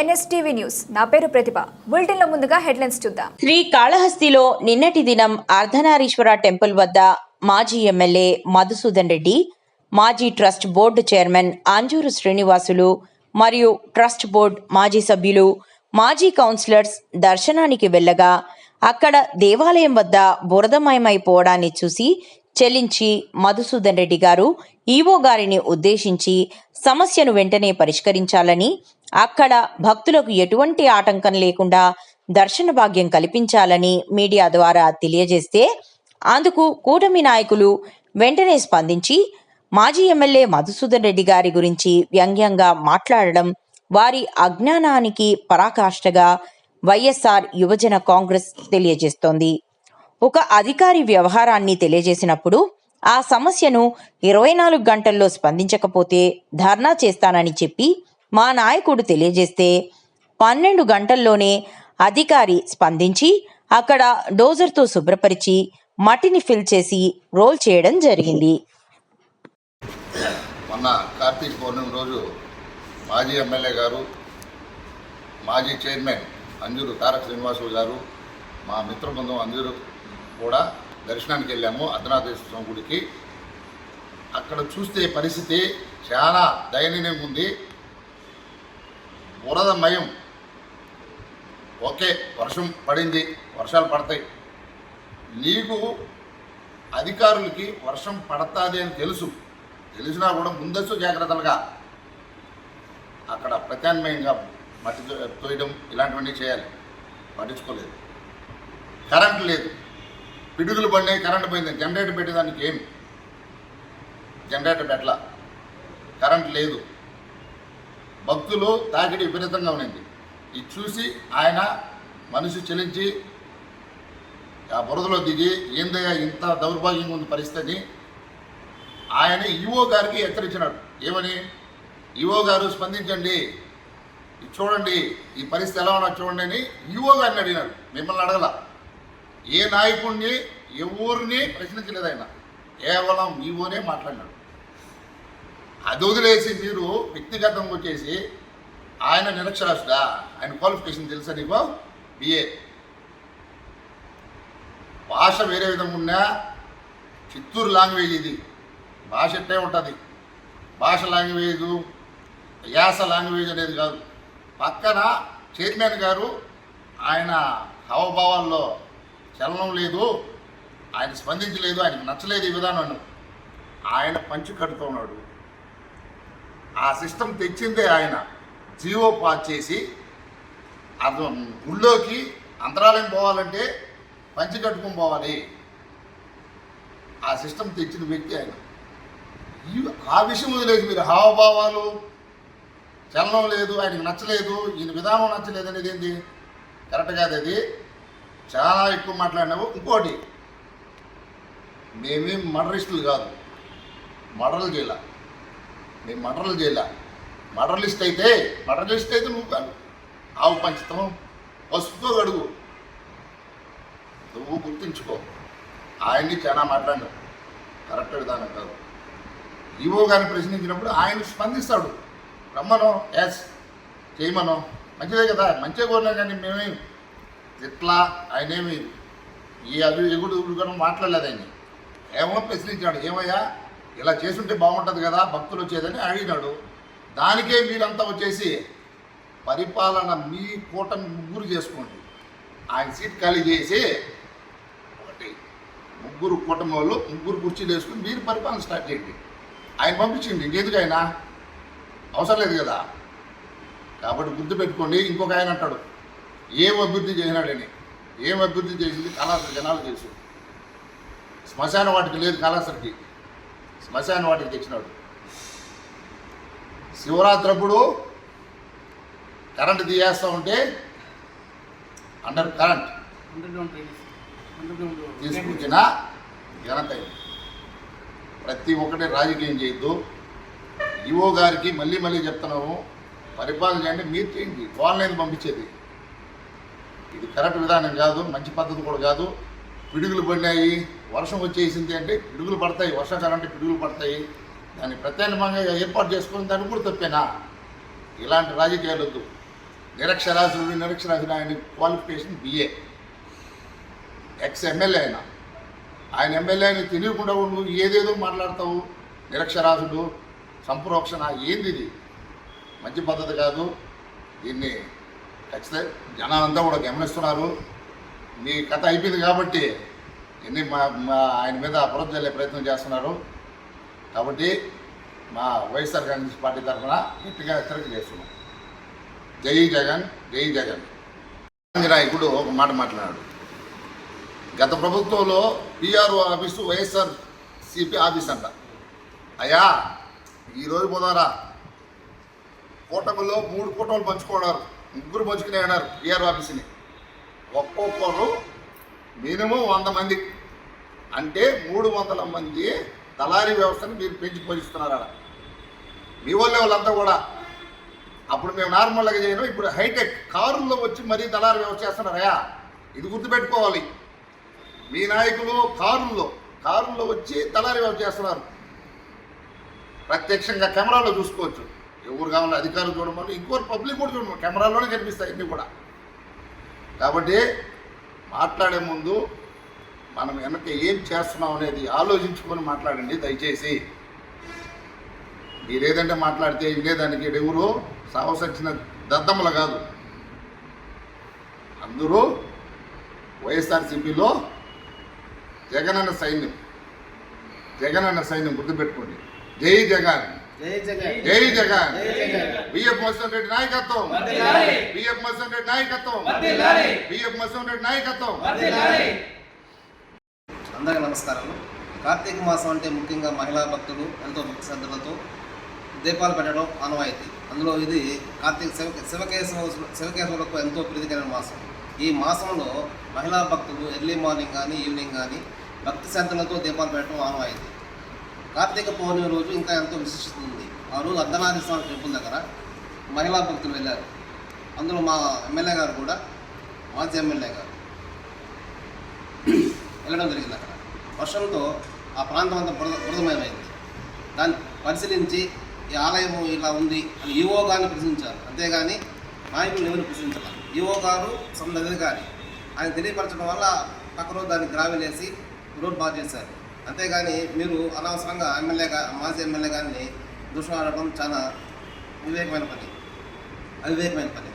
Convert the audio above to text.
NSTV news. నా పేరు ప్రతిభ. బులెటిన్లో ముందుగా హెడ్లైన్స్ చూద్దాం. శ్రీ కాళహస్తిలో నిన్నటి దినం అర్ధనారీశ్వర టెంపుల్ వద్ద మాజీ ఎమ్మెల్యే మధుసూదన్ రెడ్డి మాజీ trust board chairman Anjuru Srinivasulu మరియు ట్రస్ట్ బోర్డు మాజీ సభ్యులు మాజీ కౌన్సిలర్స్ దర్శనానికి వెళ్ళగా అక్కడ దేవాలయం వద్ద బురదమయమైపోవడాన్ని చూసి చెల్లించి మధుసూదన్ రెడ్డి గారు ఈవో గారిని ఉద్దేశించి సమస్యను వెంటనే పరిష్కరించాలని అక్కడ భక్తులకు ఎటువంటి ఆటంకం లేకుండా దర్శన భాగ్యం కల్పించాలని మీడియా ద్వారా తెలియజేస్తే అందుకు కూటమి నాయకులు వెంటనే స్పందించి మాజీ ఎమ్మెల్యే మధుసూదన్ రెడ్డి గారి గురించి వ్యంగ్యంగా మాట్లాడడం వారి అజ్ఞానానికి పరాకాష్ఠగా వైఎస్ఆర్ యువజన కాంగ్రెస్ తెలియజేస్తోంది. ఒక అధికారి వ్యవహారాన్ని తెలియజేసినప్పుడు ఆ సమస్యను ఇరవై నాలుగు గంటల్లో స్పందించకపోతే ధర్నా చేస్తానని చెప్పి మా నాయకుడు తెలియజేస్తే పన్నెండు గంటల్లోనే అధికారి స్పందించి అక్కడ డోజర్తో శుభ్రపరిచి మట్టిని ఫిల్ చేసి రోల్ చేయడం జరిగింది. మొన్న కార్తీక పౌర్ణమి రోజు మాజీ ఎమ్మెల్యే గారు మాజీ చైర్మన్ అంజూరు తారక శ్రీనివాసులు గారు మా మిత్ర బృందం అంజూరు కూడా దర్శనానికి వెళ్ళాము అర్ధనాథేశ్వర స్వామి గుడికి. అక్కడ చూస్తే పరిస్థితి చాలా దయనీయంగా ఉంది. బురద మయం ఓకే వర్షం పడింది వర్షాలు పడతాయి. నీకు అధికారులకి వర్షం పడతాది అని తెలుసు. తెలిసినా కూడా ముందస్తు జాగ్రత్తలుగా అక్కడ ప్రత్యామ్నాయంగా మట్టి తో- తోయడం ఇలాంటివన్నీ చేయాలి. పట్టించుకోలేదు. కరెంట్ లేదు. పిడుగులు పడినాయి కరెంట్ పోయింది. జనరేటర్ పెట్టేదానికి ఏం జనరేటర్ పెట్టలా. కరెంట్ లేదు. భక్తులు తాకిడి విపరీతంగా ఉన్నింది. ఇది చూసి ఆయన మనిషి చెలించి ఆ బురదలో దిగి ఏందయ్యా ఇంత దౌర్భాగ్యంగా ఉంది పరిస్థితి? ఆయన ఈవో గారికి హెచ్చరించినాడు. ఏమని? ఈవో గారు స్పందించండి. చూడండి. ఈ పరిస్థితి ఎలా ఉన్నా చూడండి అని ఈవో గారిని అడిగినాడు. మిమ్మల్ని అడగల. ఏ నాయకుడిని ఎవరిని ప్రశ్నించలేదు ఆయన. కేవలం ఈవోనే మాట్లాడినాడు. అది వదిలేసి మీరు వ్యక్తిగతంగా వచ్చేసి ఆయన నిరక్షరాస్యుడా? ఆయన క్వాలిఫికేషన్ తెలుసా నీకు? బిఏ భాష వేరే విధంగా ఉన్నా చిత్తూరు లాంగ్వేజ్ ఇది. భాష ఎట్టే ఉంటుంది? భాష లాంగ్వేజ్ యాస లాంగ్వేజ్ అనేది కాదు. పక్కన చైర్మన్ గారు ఆయన హావభావాల్లో చలనం లేదు ఆయన స్పందించలేదు ఆయనకు నచ్చలేదు ఈ విధానం ఆయన పంచి కడుతున్నాడు ఆ సిస్టమ్ తెచ్చిందే ఆయన. జీవో పాస్ చేసి అది గుళ్ళోకి అంతరాలయం పోవాలంటే పంచి కట్టుకొని పోవాలి. ఆ సిస్టమ్ తెచ్చిన వ్యక్తి ఆయన. ఆ విషయం వదిలేదు మీరు హావభావాలు చలనం లేదు ఆయనకు నచ్చలేదు ఈయన విధానం నచ్చలేదు అనేది ఏంది? కరెక్ట్ కాదు అది. చాలా ఎక్కువ మాట్లాడినావు. ఇంకోటి మేమేం మర్డరిస్టులు కాదు. మర్డర్లు చేయాలి. నేను మర్డర్లు చేయలే. మర్డర్ లిస్ట్ అయితే మర్డర్ లిస్ట్ అయితే నువ్వు కాదు. ఆవు పంచుతాం పసుపుతో గడుగు నువ్వు గుర్తుంచుకో. ఆయన్ని చాలా మాట్లాడినావు. కరెక్ట్ విధానం కాదు. ఈవో గారిని ప్రశ్నించినప్పుడు ఆయన స్పందిస్తాడు. రమ్మను ఎస్ చేయమను. మంచిదే కదా మంచిగా కోరినా కానీ మేమేమి ఇట్లా ఆయనేమి ఈ అవి ఎగుడు ఎగుడు కూడా మాట్లాడలేదు ఆయన ఏమో ప్రశ్నించాడు. ఏమయ్యా? ఇలా చేసుంటే బాగుంటుంది కదా భక్తులు వచ్చేదని అడిగినాడు. దానికే మీరంతా వచ్చేసి పరిపాలన మీ కూటమి ముగ్గురు చేసుకోండి. ఆయన సీట్ ఖాళీ చేసి ఒకటి. ముగ్గురు కూటమి వాళ్ళు ముగ్గురు కుర్చీలు వేసుకుని మీరు పరిపాలన స్టార్ట్ చేయండి. ఆయన పంపించింది ఇంకెందుకు ఆయన? అవసరం లేదు కదా. కాబట్టి గుర్తుపెట్టుకోండి ఇంకొక ఆయన అంటాడు ఏం అభివృద్ధి చేసినాడని? ఏం అభివృద్ధి చేసింది కళాశాల జనాలు తెలుసు. శ్మశాన వాటికి లేదు కళాశాలకి శ్మశాన వాటికి తెచ్చినాడు. శివరాత్రి అప్పుడు కరెంట్ తీయేస్తూ ఉంటే అండర్ కరెంట్ తీసుకొచ్చిన ఘనత ప్రతి ఒక్కటి రాజకీయం చేయొద్దు. ఈవో గారికి మళ్ళీ మళ్ళీ చెప్తున్నాము పరిపాలన చేయండి మీరు చేయండి. వాళ్ళని పంపించేది? ఇది కరెక్ట్ విధానం కాదు మంచి పద్ధతి కూడా కాదు. పిడుగులు పడినాయి. వర్షం వచ్చేసింది అంటే పిడుగులు పడతాయి. వర్షాకాలం అంటే పిడుగులు పడతాయి. దాన్ని ప్రత్యామ్నాయంగా ఏర్పాటు చేసుకుని దాన్ని కూడా తప్పేనా? ఇలాంటి రాజకీయాలు వద్దు. నిరక్షరాశుడు నిరక్షరాశుడు ఆయన క్వాలిఫికేషన్ బిఏ ఎక్స్ ఎమ్మెల్యే ఆయన ఆయన ఎమ్మెల్యే ఆయన తెలియకుండా నువ్వు ఏదేదో మాట్లాడతావు. నిరక్షరాశుడు సంప్రోక్షణ ఏంది ఇది? మంచి పద్ధతి కాదు. దీన్ని ఖచ్చితంగా జనాలంతా కూడా గమనిస్తున్నారు. మీ కథ అయిపోయింది కాబట్టి ఎన్ని మా మా ఆయన మీద అపరాధ చల్లే ప్రయత్నం చేస్తున్నారు. కాబట్టి మా వైఎస్ఆర్ కాంగ్రెస్ పార్టీ తరఫున గట్టిగా హెచ్చరిక చేస్తున్నాం. జై జగన్ జై జగన్. నాయకుడు ఒక మాట మాట్లాడాడు. గత ప్రభుత్వంలో PRO office YSR CP office అంట. అయ్యా ఈరోజు పోదారా కూటమిలో మూడు కూటములు పంచుకున్నారు. ముగ్గురు పంచుకునే ఉన్నారు పిఆర్ఓ ఆఫీస్ని. ఒక్కొక్కరు మినిమం వంద మంది. అంటే మూడు వందల మంది దళారీ వ్యవస్థను మీరు పెంచి పోషిస్తున్నారు అలా మీ వాళ్ళే వాళ్ళంతా కూడా. అప్పుడు మేము నార్మల్గా చేయను ఇప్పుడు హైటెక్ కారుల్లో వచ్చి మరీ దళారీ వ్యవస్థ చేస్తున్నారయా? ఇది గుర్తుపెట్టుకోవాలి. మీ నాయకులు కారుల్లో కారుల్లో వచ్చి దళారీ వ్యవస్థ చేస్తున్నారు. ప్రత్యక్షంగా కెమెరాలో చూసుకోవచ్చు. ఎవరు కావాలి అధికారులు చూడమని ఇంకోరు పబ్లిక్ కూడా చూడమని కెమెరాలోనే కనిపిస్తాయి ఇన్ని కూడా. కాబట్టి మాట్లాడే ముందు మనం వెనక ఏం చేస్తున్నాం అనేది ఆలోచించుకొని మాట్లాడండి దయచేసి. మీరేదంటే మాట్లాడితే వినేదానికి ఎవరు సావసొచ్చిన దద్దమ్మలు కాదు. అందరూ వైఎస్ఆర్సీపీలో జగనన్న సైన్యం. జగనన్న సైన్యం గుర్తుపెట్టుకోండి. జై జగన్. జై జగన్. బిఎఫ్ మోహన్ రెడ్డి నాయకత్వం. బిఎఫ్ మోహన్ రెడ్డి నాయకత్వం. బిఎఫ్ మోహన్ రెడ్డి నాయకత్వం. అందరికీ నమస్కారాలు కార్తీక మాసం అంటే ముఖ్యంగా మహిళా భక్తులు ఎంతో భక్తి శ్రద్ధలతో దీపాలు పెట్టడం ఆనవాయితీ. అందులో ఇది కార్తీక శివ శివకేశవ శివకేశవులకు ఎంతో ప్రీతికరమైన మాసం. ఈ మాసంలో మహిళా భక్తులు ఎర్లీ మార్నింగ్ కానీ ఈవినింగ్ కానీ భక్తి శ్రద్ధలతో దీపాలు పెట్టడం ఆనవాయితీ. కార్తీక పౌర్ణమి రోజు ఇంకా ఎంతో విశిష్టత ఆ రోజు అర్ధనాథ స్వామి టెంపుల్ దగ్గర మహిళా భక్తులు వెళ్ళారు. అందులో మా ఎమ్మెల్యే గారు కూడా మాజీ ఎమ్మెల్యే గారు. వెళ్ళడం జరిగింది అక్కడ. వర్షంతో ఆ ప్రాంతం అంతా బురద బురదమయమైంది. దాన్ని పరిశీలించి ఈ ఆలయం ఇలా ఉంది అని ఈవో గారిని ప్రశ్నించారు. అంతేగాని నాయకులు ఎవరు ప్రశ్నించాలి? ఈవో గారు సొంత అధికారి. ఆయన తెలియపరచడం వల్ల పక్కన దాన్ని గ్రావెల్ వేసి రోడ్ బాగా చేశారు. అంతేగాని మీరు అనవసరంగా ఎమ్మెల్యేగా మాజీ ఎమ్మెల్యే గారిని దుష్మాడటం చాలా వివేకమైన పని. అవివేకమైన పని.